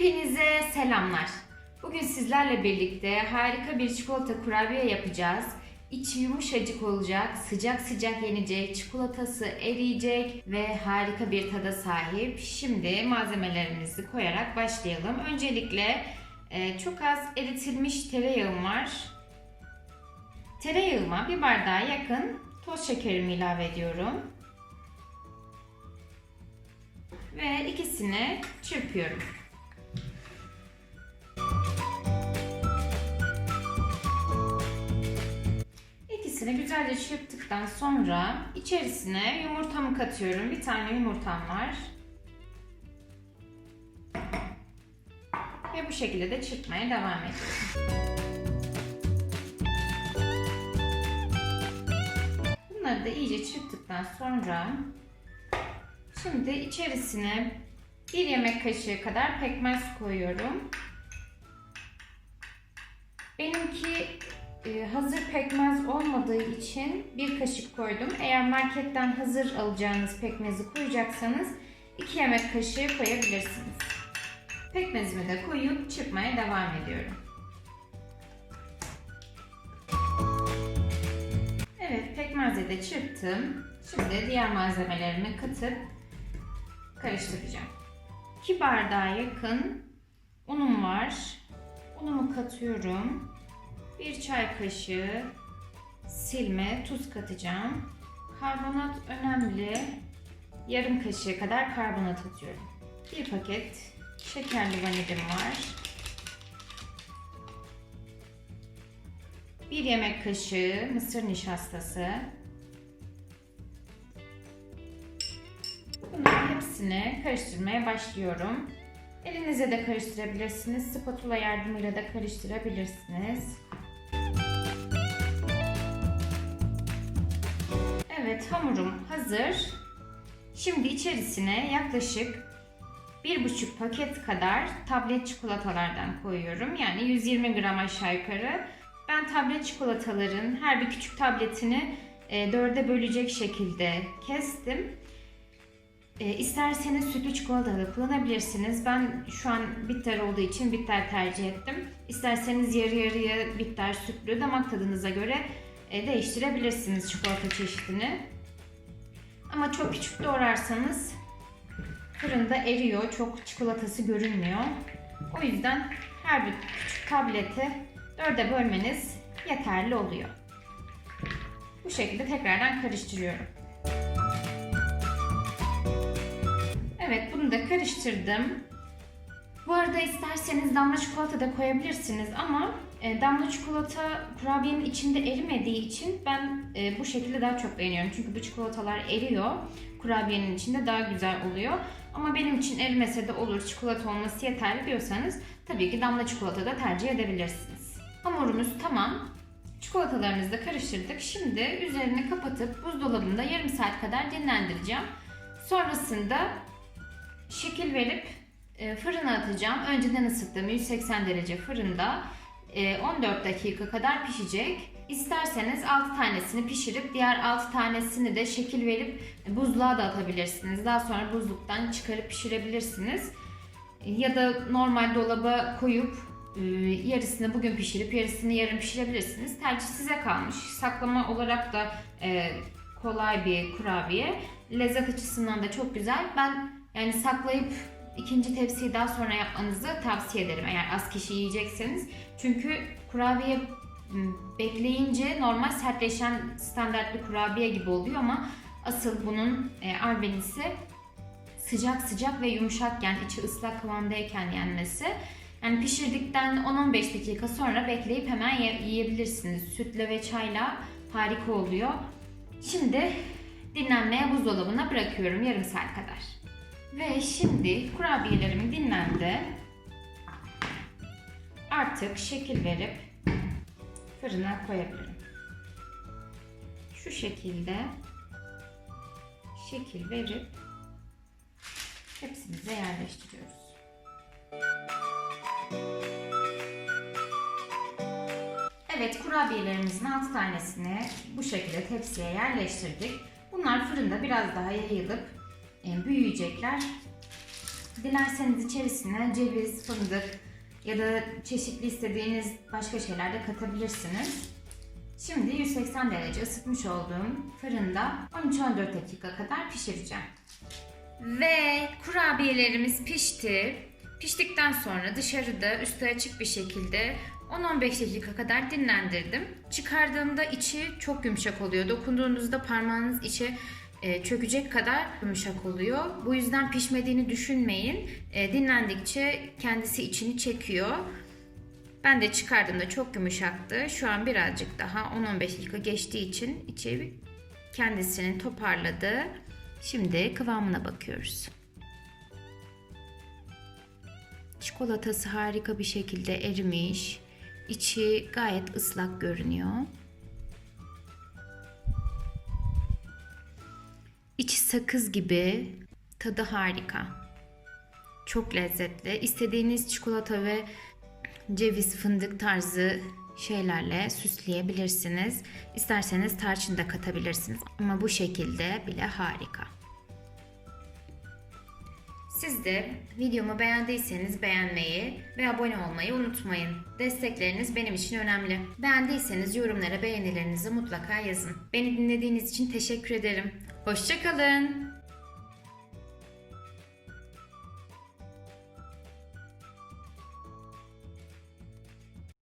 Hepinize selamlar. Bugün sizlerle birlikte harika bir çikolata kurabiye yapacağız. İçi yumuşacık olacak, sıcak sıcak yenecek, çikolatası eriyecek ve harika bir tada sahip. Şimdi malzemelerimizi koyarak başlayalım. Öncelikle e, çok az eritilmiş tereyağım var. Tereyağıma bir bardağa yakın toz şekerimi ilave ediyorum. Ve ikisini çırpıyorum. İkisini güzelce çırptıktan sonra içerisine yumurtamı katıyorum. Bir tane yumurtam var. Ve bu şekilde de çırpmaya devam ediyorum. Bunları da iyice çırptıktan sonra şimdi içerisine bir yemek kaşığı kadar pekmez koyuyorum. Benimki e, hazır pekmez olmadığı için bir kaşık koydum. Eğer marketten hazır alacağınız pekmezi koyacaksanız 2 yemek kaşığı koyabilirsiniz. Pekmezimi de koyup çırpmaya devam ediyorum. Evet pekmezi de çırptım. Şimdi diğer malzemelerimi katıp karıştıracağım. 2 bardağa yakın unum var. Unumu katıyorum. Bir çay kaşığı silme, tuz katacağım. Karbonat önemli. Yarım kaşığı kadar karbonat atıyorum. Bir paket şekerli vanilim var. Bir yemek kaşığı mısır nişastası. Bunların hepsini karıştırmaya başlıyorum. Elinize de karıştırabilirsiniz. Spatula yardımıyla da karıştırabilirsiniz. Hamurum hazır. Şimdi içerisine yaklaşık bir buçuk paket kadar tablet çikolatalardan koyuyorum. Yani 120 gram aşağı yukarı. Ben tablet çikolataların her bir küçük tabletini e, dörde bölecek şekilde kestim. E, isterseniz sütlü çikolata da kullanabilirsiniz. Ben şu an bitter olduğu için bitter tercih ettim. İsterseniz yarı yarıya bitter sütlü damak tadınıza göre değiştirebilirsiniz çikolata çeşidini. Ama çok küçük doğrarsanız fırında eriyor. Çok çikolatası görünmüyor. O yüzden her bir küçük tableti dörde bölmeniz yeterli oluyor. Bu şekilde tekrardan karıştırıyorum. Evet bunu da karıştırdım. Bu arada isterseniz damla çikolata da koyabilirsiniz ama e, damla çikolata kurabiyenin içinde erimediği için ben e, bu şekilde daha çok beğeniyorum. Çünkü bu çikolatalar eriyor. Kurabiyenin içinde daha güzel oluyor. Ama benim için erimese de olur, çikolata olması yeterli diyorsanız tabii ki damla çikolata da tercih edebilirsiniz. Hamurumuz tamam. Çikolatalarımızı da karıştırdık. Şimdi üzerini kapatıp buzdolabında yarım saat kadar dinlendireceğim. Sonrasında şekil verip fırına atacağım. Önceden ısıttığım 180 derece fırında e, 14 dakika kadar pişecek. İsterseniz 6 tanesini pişirip diğer 6 tanesini de şekil verip buzluğa da atabilirsiniz. Daha sonra buzluktan çıkarıp pişirebilirsiniz. Ya da normal dolaba koyup e, yarısını bugün pişirip yarısını yarın pişirebilirsiniz. Tercih size kalmış. Saklama olarak da e, kolay bir kurabiye. Lezzet açısından da çok güzel. Ben yani saklayıp ikinci tepsiyi daha sonra yapmanızı tavsiye ederim eğer az kişi yiyecekseniz. Çünkü kurabiye bekleyince normal sertleşen standartlı kurabiye gibi oluyor ama asıl bunun e, arbenisi sıcak sıcak ve yumuşakken içi ıslak kıvamdayken yenmesi. Yani pişirdikten 10-15 dakika sonra bekleyip hemen ye- yiyebilirsiniz. Sütle ve çayla harika oluyor. Şimdi dinlenmeye buzdolabına bırakıyorum yarım saat kadar. Ve şimdi kurabiyelerim dinlendi. Artık şekil verip fırına koyabilirim. Şu şekilde şekil verip hepsimize yerleştiriyoruz. Evet kurabiyelerimizin 6 tanesini bu şekilde tepsiye yerleştirdik. Bunlar fırında biraz daha yayılıp büyüyecekler. Dilerseniz içerisine ceviz, fındık ya da çeşitli istediğiniz başka şeyler de katabilirsiniz. Şimdi 180 derece ısıtmış olduğum fırında 13-14 dakika kadar pişireceğim. Ve kurabiyelerimiz pişti. Piştikten sonra dışarıda üstü açık bir şekilde 10-15 dakika kadar dinlendirdim. Çıkardığımda içi çok yumuşak oluyor. Dokunduğunuzda parmağınız içe e, çökecek kadar yumuşak oluyor. Bu yüzden pişmediğini düşünmeyin. E, dinlendikçe kendisi içini çekiyor. Ben de çıkardığımda çok yumuşaktı. Şu an birazcık daha 10-15 dakika geçtiği için içi kendisini toparladı. Şimdi kıvamına bakıyoruz. Çikolatası harika bir şekilde erimiş. İçi gayet ıslak görünüyor. Sakız gibi. Tadı harika. Çok lezzetli. İstediğiniz çikolata ve ceviz, fındık tarzı şeylerle süsleyebilirsiniz. İsterseniz tarçın da katabilirsiniz. Ama bu şekilde bile harika. Siz de videomu beğendiyseniz beğenmeyi ve abone olmayı unutmayın. Destekleriniz benim için önemli. Beğendiyseniz yorumlara beğenilerinizi mutlaka yazın. Beni dinlediğiniz için teşekkür ederim. Hoşçakalın.